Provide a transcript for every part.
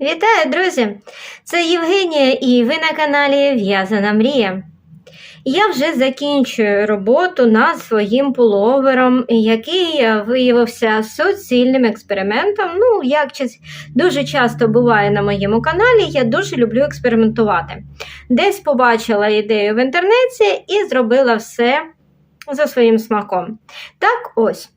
Вітаю, друзі! Це Євгенія і ви на каналі В'язана Мрія. Я вже закінчую роботу над своїм пуловером, який виявився суцільним експериментом. Ну, як дуже часто буває на моєму каналі, я дуже люблю експериментувати. Десь побачила ідею в інтернеті і зробила все за своїм смаком. Так ось.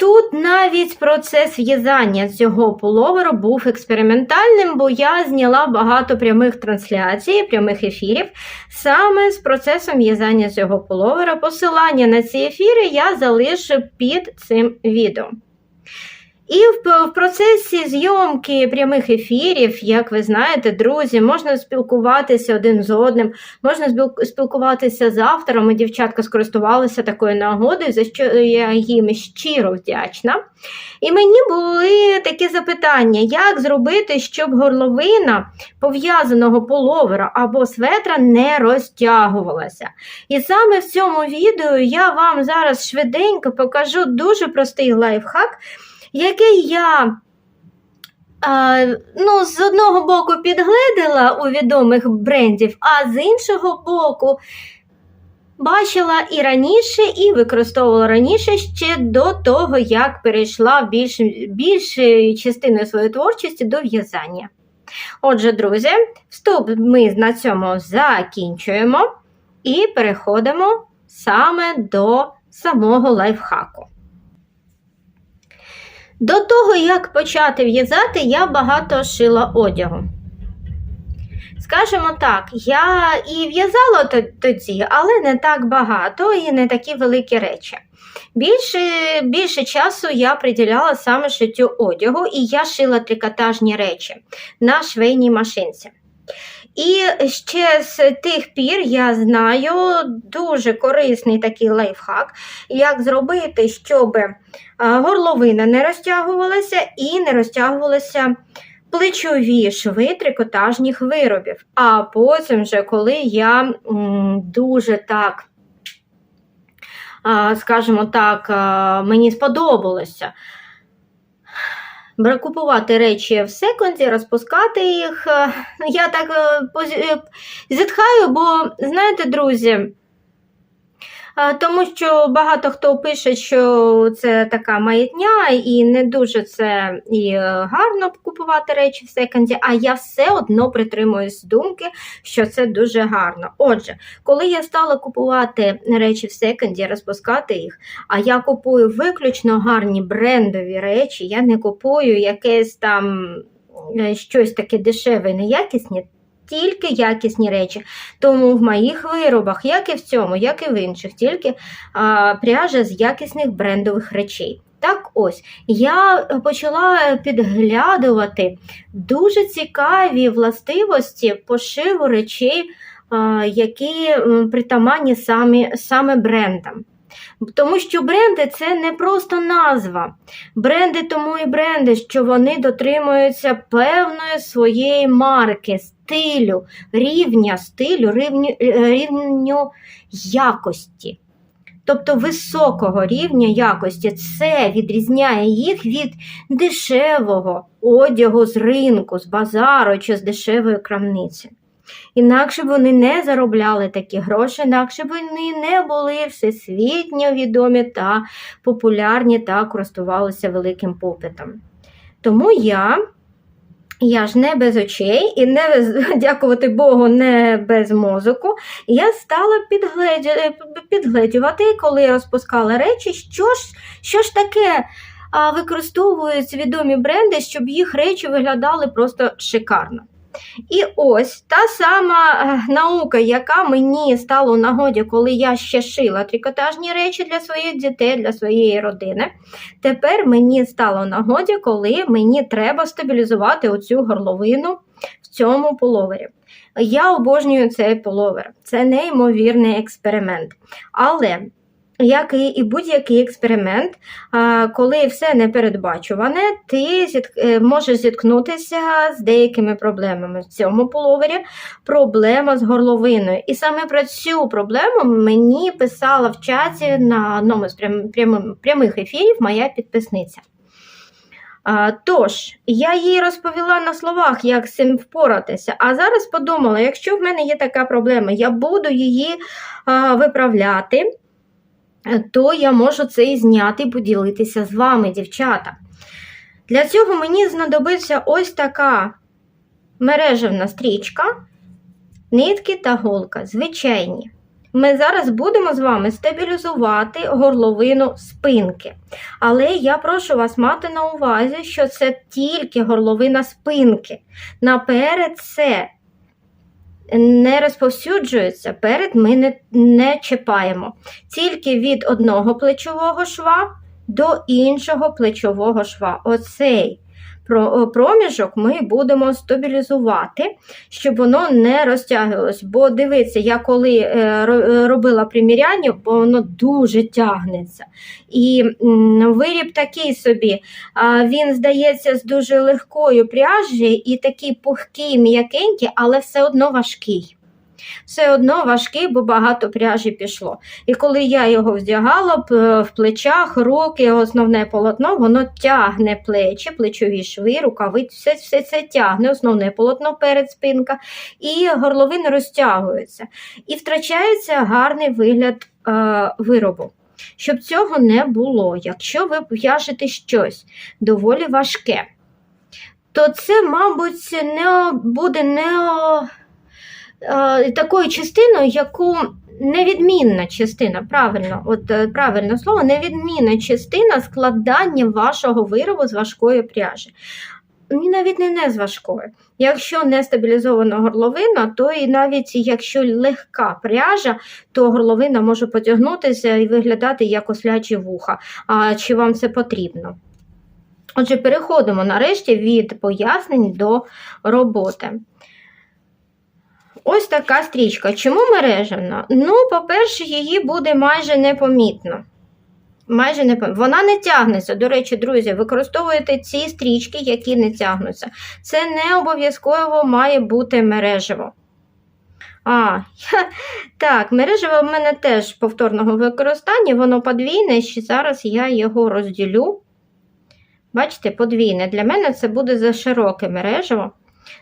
Тут навіть процес в'язання цього пуловеру був експериментальним, бо я зняла багато прямих трансляцій, прямих ефірів саме з процесом в'язання цього пуловера. Посилання на ці ефіри я залишу під цим відео. І в, в процесі зйомки прямих ефірів, як ви знаєте, друзі, можна спілкуватися один з одним, можна спілкуватися з автором. І дівчатка скористувалися такою нагодою, за що я їм щиро вдячна. І мені були такі запитання: як зробити, щоб горловина пов'язаного половера або светра не розтягувалася. І саме в цьому відео я вам зараз швиденько покажу дуже простий лайфхак, який я. А, ну, з одного боку підгледила у відомих брендів, а з іншого боку бачила і раніше, і використовувала раніше ще до того, як перейшла більш, більшою частиною своєї творчості до в'язання. Отже, друзі, вступ ми на цьому закінчуємо і переходимо саме до самого лайфхаку. До того, як почати в'язати, я багато шила одягу. Скажімо так, я і в'язала тоді, але не так багато і не такі великі речі. Більше, більше часу я приділяла саме шиттю одягу, і я шила трикотажні речі на швейній машинці. І ще з тих пір я знаю дуже корисний такий лайфхак, як зробити, щоб горловина не розтягувалася і не розтягувалися плечові шви трикотажних виробів. А потім, вже, коли я дуже так, скажімо так, мені сподобалося. Купувати речі в секунді, розпускати їх. е, Я так е, е, зітхаю, бо, знаєте, друзі, Тому що багато хто пише, що це така маятня, і не дуже це і е, гарно купувати речі в секонді, а я все одно притримуюсь думки, що це дуже гарно. Отже, коли я стала купувати речі в секонді, розпускати їх, а я купую виключно гарні брендові речі, я не купую якесь там е, щось таке дешеве неякісне. Тільки якісні речі. Тому в моїх виробах, як і в цьому, як і в інших, тільки а, пряжа з якісних брендових речей. Так ось, я почала підглядувати дуже цікаві властивості пошиву речей, які притаманні саме брендам. Тому що бренди це не просто назва. Бренди тому і бренди, що вони дотримуються певної своєї марки, стилю, рівня стилю, рівню, е, рівню якості. Тобто високого рівня якості це відрізняє їх від дешевого одягу з ринку, з базару чи з дешевої крамниці. Інакше б вони не заробляли такі гроші, інакше б вони не були всесвітньо відомі та популярні та користувалися великим попитом. Тому я, я ж не без очей і не без, дякувати Богу, не без мозоку, я стала підгледю- підгледювати, коли я розпускала речі, що ж, що ж таке використовують відомі бренди, щоб їх речі виглядали просто шикарно. І ось та сама е, наука, яка мені стала у нагоді, коли я ще шила трикотажні речі для своїх дітей, для своєї родини. Тепер мені стало нагоді, коли мені треба стабілізувати оцю горловину в цьому половері. Я обожнюю цей половер. Це неймовірний експеримент. Але як і, будь-який експеримент, коли все непередбачуване, ти е, можеш зіткнутися з деякими проблемами. В цьому половері проблема з горловиною. І саме про цю проблему мені писала в чаті на одному з прямих ефірів моя підписниця. Тож, я їй розповіла на словах, як з цим впоратися. А зараз подумала, якщо в мене є така проблема, я буду її виправляти, то я можу це і зняти і поділитися з вами, дівчата. Для цього мені знадобиться ось така мережевна стрічка, нитки та голка, звичайні. Ми зараз будемо з вами стабілізувати горловину спинки. Але я прошу вас мати на увазі, що це тільки горловина спинки. Наперед це не розповсюджується, перед ми не, не чіпаємо. Тільки від одного плечового шва до іншого плечового шва. Оцей проміжок ми будемо стабілізувати, щоб воно не розтягувалось. Бо дивіться, я коли е, робила приміряння, бо воно дуже тягнеться. І виріб такий собі, він здається з дуже легкою пряжі і такий пухкий, м'якенький, але все одно важкий. Все одно важкий, бо багато пряжі пішло. І коли я його вдягала е, в плечах, руки, основне полотно, воно тягне плечі, плечові шви, рукави, все, все це тягне, основне полотно перед спинка, і горловини розтягуються. І втрачається гарний вигляд е, виробу. Щоб цього не було, якщо ви в'яжете щось доволі важке, то це, мабуть, не буде не такою частиною, яку невідмінна частина, правильно, от е, правильне слово, невідмінна частина складання вашого виробу з важкої пряжі. Навіть не, не з важкої. Якщо не стабілізована горловина, то і навіть якщо легка пряжа, то горловина може потягнутися і виглядати як ослячі вуха. А чи вам це потрібно? Отже, переходимо нарешті від пояснень до роботи. Ось така стрічка. Чому мережевна? Ну, по-перше, її буде майже непомітно. Майже не Вона не тягнеться. До речі, друзі, використовуєте ці стрічки, які не тягнуться. Це не обов'язково має бути мережево. А, так, мережево в мене теж повторного використання, воно подвійне, ще зараз я його розділю. Бачите, подвійне. Для мене це буде за широке мережево.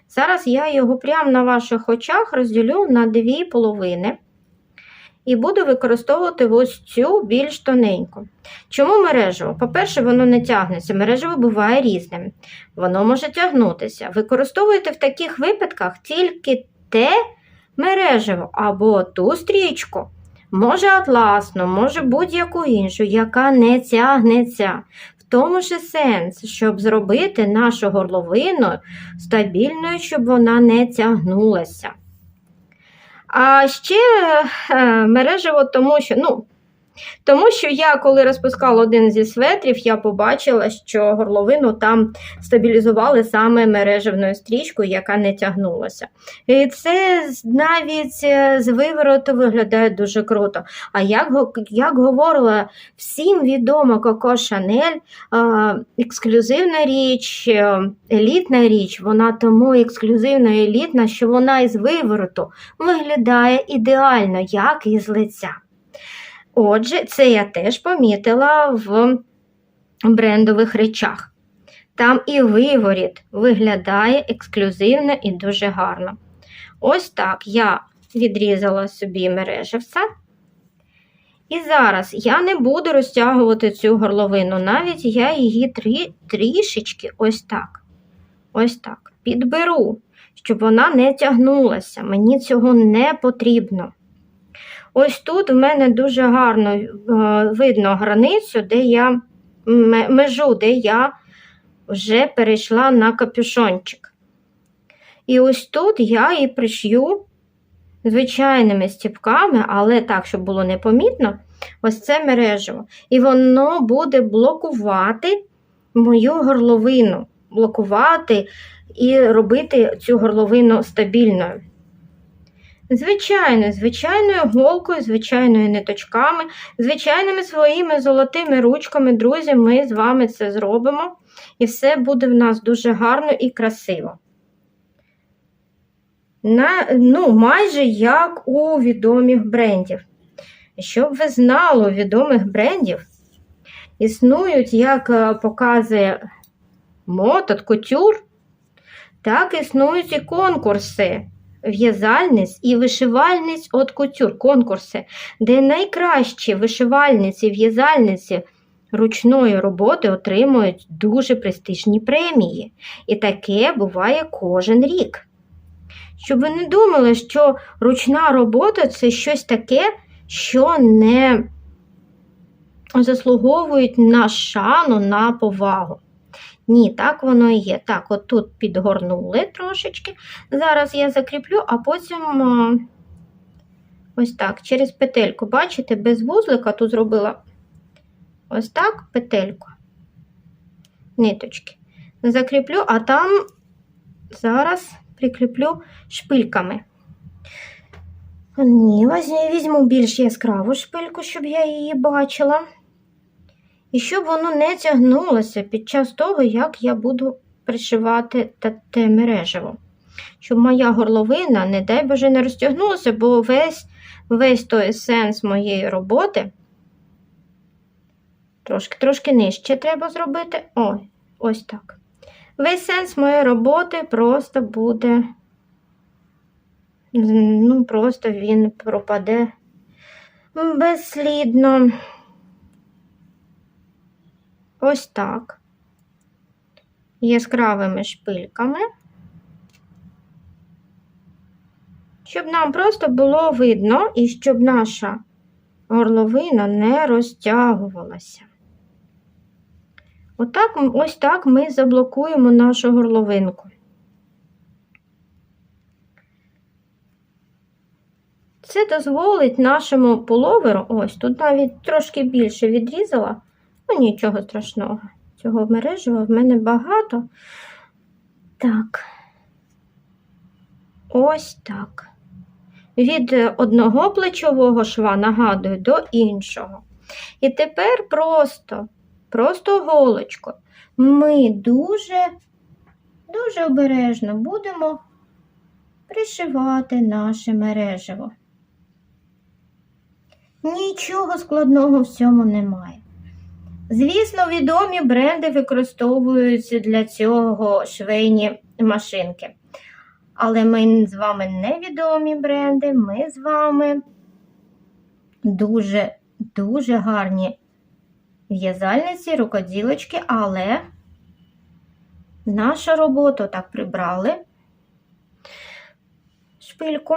Зараз я його прямо на ваших очах розділю на дві половини і буду використовувати ось цю більш тоненьку. Чому мережево? По-перше, воно не тягнеться. Мережево буває різним. Воно може тягнутися. Використовуйте в таких випадках тільки те мережево або ту стрічку. Може атласну, може будь-яку іншу, яка не тягнеться. Тому ж сенс, щоб зробити нашу горловину стабільною, щоб вона не тягнулася. А ще е, мережево, тому що, ну, тому що я, коли розпускала один зі светрів, я побачила, що горловину там стабілізували саме мережевною стрічкою, яка не тягнулася. І це навіть е, з вивороту виглядає дуже круто. А як, як говорила всім відома Коко Шанель, ексклюзивна річ, е, елітна річ, вона тому ексклюзивна і елітна, що вона із вивороту виглядає ідеально, як і з лиця. Отже, це я теж помітила в брендових речах. Там і виворіт виглядає ексклюзивно і дуже гарно. Ось так я відрізала собі мережевця. І зараз я не буду розтягувати цю горловину, навіть я її трі, трішечки ось так. Ось так. Підберу, щоб вона не тягнулася. Мені цього не потрібно. Ось тут в мене дуже гарно е, видно границю, де я межу, де я вже перейшла на капюшончик. І ось тут я і пришью звичайними стіпками, але так, щоб було непомітно, ось це мережево. І воно буде блокувати мою горловину, блокувати і робити цю горловину стабільною. Звичайно, звичайною голкою, звичайною ниточками, звичайними своїми золотими ручками, друзі, ми з вами це зробимо. І все буде в нас дуже гарно і красиво. На, ну, майже як у відомих брендів. Щоб ви знали, у відомих брендів існують, як е, показує мотот, кутюр. Так існують і конкурси в'язальниць і вишивальниць от кутюр, конкурси, де найкращі вишивальниці, і в'язальниці ручної роботи отримують дуже престижні премії. І таке буває кожен рік. Щоб ви не думали, що ручна робота це щось таке, що не заслуговують на шану, на повагу. Ні, так воно і є. Так, от тут підгорнули трошечки. Зараз я закріплю, а потім а, ось так, через петельку. Бачите, без вузлика тут зробила ось так петельку, ниточки. Закріплю, а там зараз прикріплю шпильками. Ні, візьму більш яскраву шпильку, щоб я її бачила. І щоб воно не тягнулося під час того, як я буду пришивати те, мережево. Щоб моя горловина, не дай Боже, не розтягнулася, бо весь, весь той сенс моєї роботи трошки, трошки нижче треба зробити. Ой, ось так. Весь сенс моєї роботи просто буде, ну, просто він пропаде безслідно. Ось так. Яскравими шпильками. Щоб нам просто було видно і щоб наша горловина не розтягувалася. Отак, ось так ми заблокуємо нашу горловинку. Це дозволить нашому пуловеру, ось тут навіть трошки більше відрізала, ну нічого страшного. Цього мережева в мене багато. Так, ось так. Від одного плечового шва, нагадую, до іншого. І тепер просто, просто голочкою ми дуже, дуже обережно будемо пришивати наше мережево. Нічого складного в цьому немає. Звісно, відомі бренди використовують для цього швейні машинки. Але ми з вами невідомі бренди, ми з вами дуже, дуже гарні в'язальниці, рукоділочки, але нашу роботу так прибрали шпильку.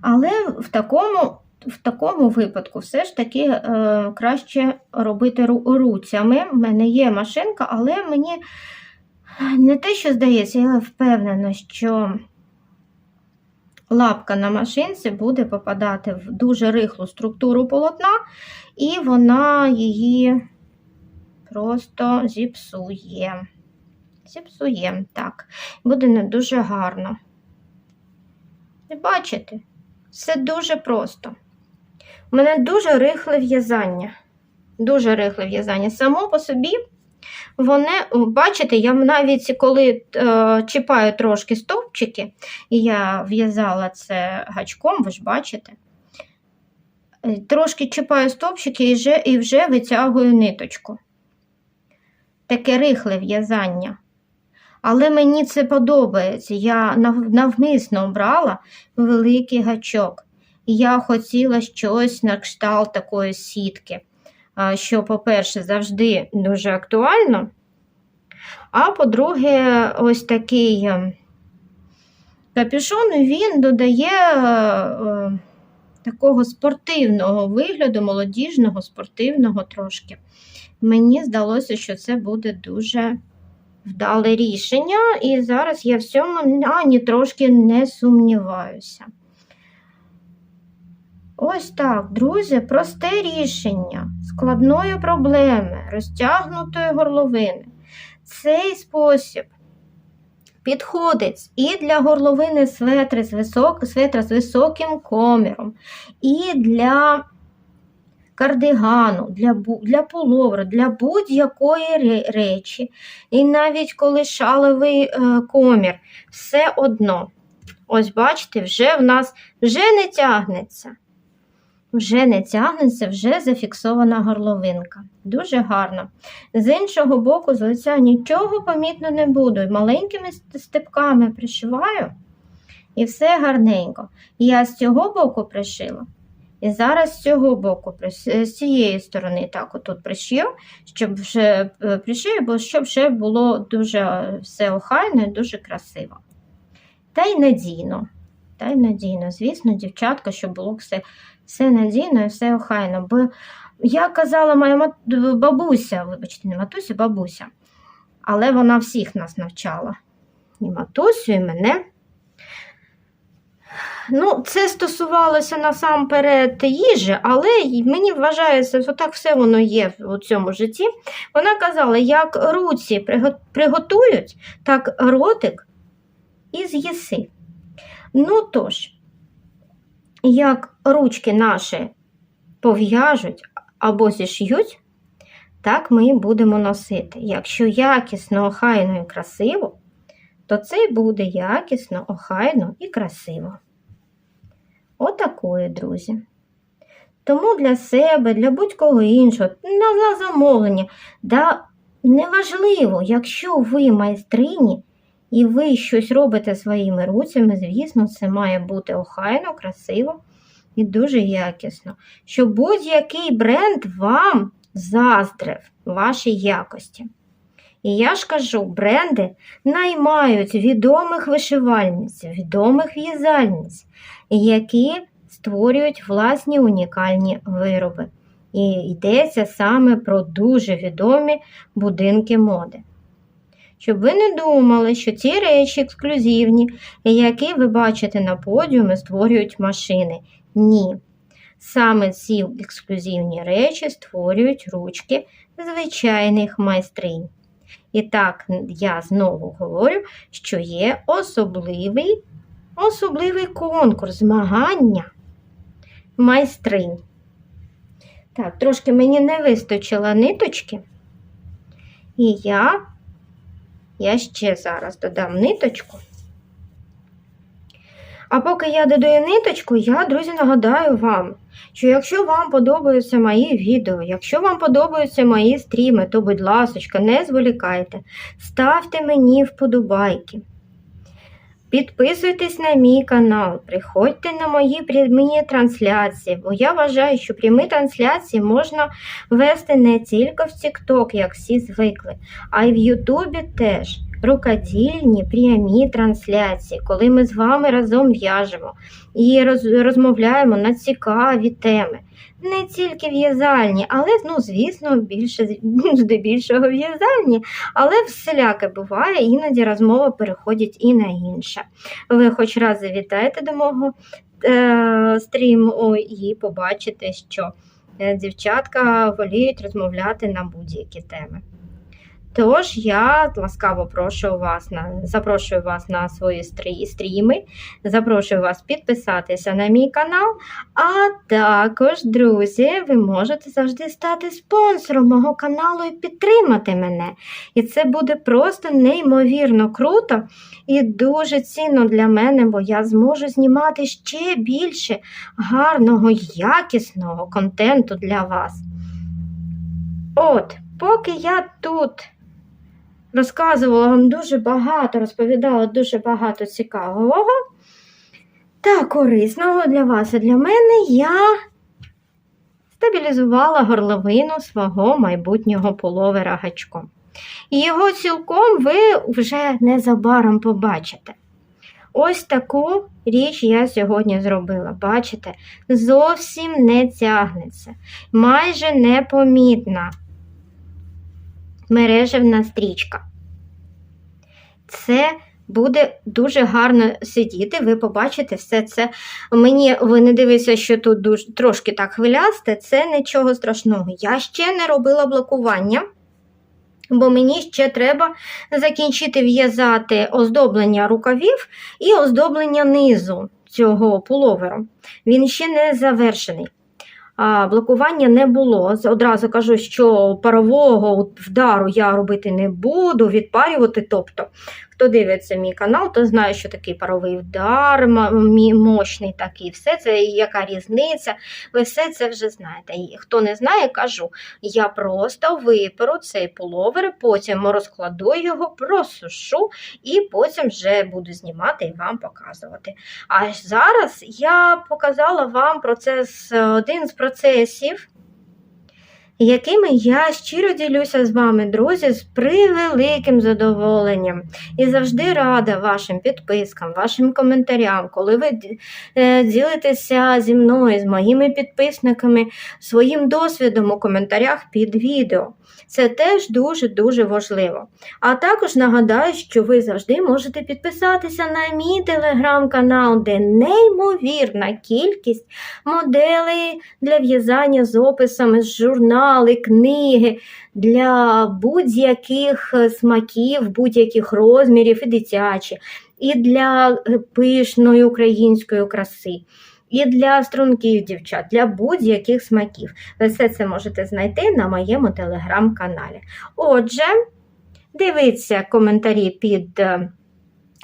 Але в такому в такому випадку все ж таки е, краще робити руцями. У мене є машинка, але мені не те, що здається, я впевнена, що лапка на машинці буде попадати в дуже рихлу структуру полотна, і вона її просто зіпсує. Зіпсує, так. Буде не дуже гарно. Бачите? Все дуже просто. Мене дуже рихле в'язання. Дуже рихле в'язання. Само по собі, вони, бачите, я навіть коли е, чіпаю трошки стовпчики, і я в'язала це гачком, ви ж бачите, е, трошки чіпаю стовпчики і вже, і вже витягую ниточку. Таке рихле в'язання. Але мені це подобається. Я нав- навмисно обрала великий гачок. І я хотіла щось на кшталт такої сітки, що, по-перше, завжди дуже актуально. А по-друге, ось такий е, капюшон він додає е, такого спортивного вигляду, молодіжного, спортивного трошки. Мені здалося, що це буде дуже вдале рішення, і зараз я в цьому ані трошки не сумніваюся. Ось так, друзі, просте рішення складної проблеми, розтягнутої горловини. Цей спосіб підходить і для горловини светри з, висок, светра з високим коміром, і для кардигану, для, бу- для пуловера, для будь-якої речі. І навіть коли шаловий е, комір, все одно. Ось бачите, вже в нас вже не тягнеться. Вже не тягнеться, вже зафіксована горловинка. Дуже гарно. З іншого боку, з лиця нічого помітно не буду. Маленькими степками пришиваю, і все гарненько. Я з цього боку пришила. І зараз з цього боку, з цієї сторони, так отут пришив, щоб вже е, пришив, бо щоб вже було дуже все охайно і дуже красиво. Та й надійно. Та й надійно, звісно, дівчатка, щоб було все все надійно і все охайно. Бо я казала, моя мат... бабуся, вибачте, не матуся, бабуся, але вона всіх нас навчала. І матусю, і мене. Ну, це стосувалося насамперед їжі, але мені вважається, що так все воно є у цьому житті. Вона казала, як руці приготують, так ротик і з'їси. Ну тож, як ручки наші пов'яжуть або зіш'ють, так ми будемо носити. Якщо якісно, охайно і красиво, то це буде якісно, охайно і красиво. Отакої, друзі. Тому для себе, для будь-кого іншого, на замовлення, да неважливо, якщо ви майстрині і ви щось робите своїми руцями, звісно, це має бути охайно, красиво і дуже якісно. Щоб будь-який бренд вам заздрив вашій якості. І я ж кажу, бренди наймають відомих вишивальниць, відомих в'язальниць, які створюють власні унікальні вироби. І йдеться саме про дуже відомі будинки моди. Щоб ви не думали, що ці речі ексклюзивні, які ви бачите на подіумі, створюють машини. Ні. Саме ці ексклюзивні речі створюють ручки звичайних майстринь. І так, я знову говорю, що є особливий особливий конкурс, змагання майстринь. Так, трошки мені не вистачило ниточки. І я, я ще зараз додам ниточку. А поки я додаю ниточку, я, друзі, нагадаю вам, що якщо вам подобаються мої відео, якщо вам подобаються мої стріми, то, будь ласка, не зволікайте, ставте мені вподобайки. Підписуйтесь на мій канал, приходьте на мої прямі трансляції, бо я вважаю, що прямі трансляції можна вести не тільки в TikTok, як всі звикли, а й в Ютубі теж рукодільні прямі трансляції, коли ми з вами разом в'яжемо і розмовляємо на цікаві теми. Не тільки в'язальні, але, ну, звісно, більше, здебільшого в'язальні, але всіляке буває, іноді розмова переходить і на інше. Ви хоч раз завітаєте до мого е, стріму і побачите, що е, дівчатка воліють розмовляти на будь-які теми. Тож я ласкаво прошу вас на запрошую вас на свої стріми, запрошую вас підписатися на мій канал. А також, друзі, ви можете завжди стати спонсором мого каналу і підтримати мене. І це буде просто неймовірно круто і дуже цінно для мене, бо я зможу знімати ще більше гарного, якісного контенту для вас. От, поки я тут розказувала вам дуже багато, розповідала дуже багато цікавого та корисного для вас і для мене я стабілізувала горловину свого майбутнього половера гачком. І його цілком ви вже незабаром побачите. Ось таку річ я сьогодні зробила. Бачите, зовсім не тягнеться, майже непомітна мережевна стрічка. Це буде дуже гарно сидіти, ви побачите все це. Мені ви не дивіться, що тут дуже, трошки так хвилясте, це нічого страшного. Я ще не робила блокування, бо мені ще треба закінчити в'язати оздоблення рукавів і оздоблення низу цього пуловеру. Він ще не завершений блокування не було. Одразу кажу, що парового вдару я робити не буду, відпарювати. Тобто, Хто дивиться мій канал, то знає, що такий паровий вдар, мощний такий, все це, яка різниця. Ви все це вже знаєте. І хто не знає, кажу, я просто виперу цей пуловер, потім розкладу його, просушу і потім вже буду знімати і вам показувати. А зараз я показала вам процес, один з процесів, якими я щиро ділюся з вами, друзі, з превеликим задоволенням. І завжди рада вашим підпискам, вашим коментарям, коли ви е, ділитеся зі мною, з моїми підписниками, своїм досвідом у коментарях під відео. Це теж дуже-дуже важливо. А також нагадаю, що ви завжди можете підписатися на мій телеграм-канал, де неймовірна кількість моделей для в'язання з описами, з журнали, книги для будь-яких е, смаків, будь-яких розмірів, і дитячі, і для е, пишної української краси. І для струнких дівчат, для будь-яких смаків. Ви все це можете знайти на моєму телеграм-каналі. Отже, дивіться коментарі під е,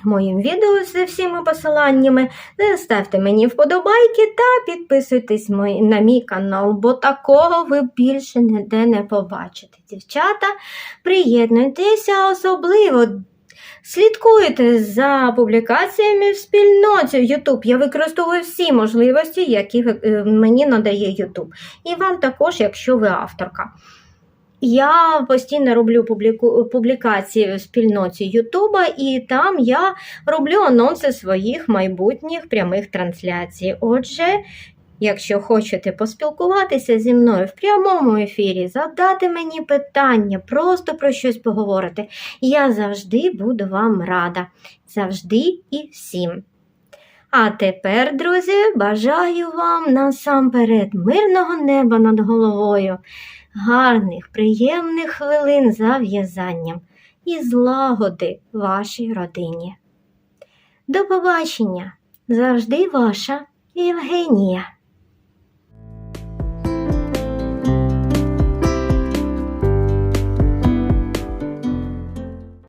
моїм відео з всіма посиланнями, ставте мені вподобайки та підписуйтесь на мій канал, бо такого ви більше ніде не побачите. Дівчата, приєднуйтеся особливо. Слідкуйте за публікаціями в спільноті в YouTube. Я використовую всі можливості, які е, мені надає YouTube. І вам також, якщо ви авторка. Я постійно роблю публіку... публікації в спільноті Ютуба, і там я роблю анонси своїх майбутніх прямих трансляцій. Отже, якщо хочете поспілкуватися зі мною в прямому ефірі, задати мені питання, просто про щось поговорити, я завжди буду вам рада. Завжди і всім. А тепер, друзі, бажаю вам насамперед мирного неба над головою, гарних, приємних хвилин за в'язанням і злагоди вашій родині. До побачення! Завжди ваша Євгенія.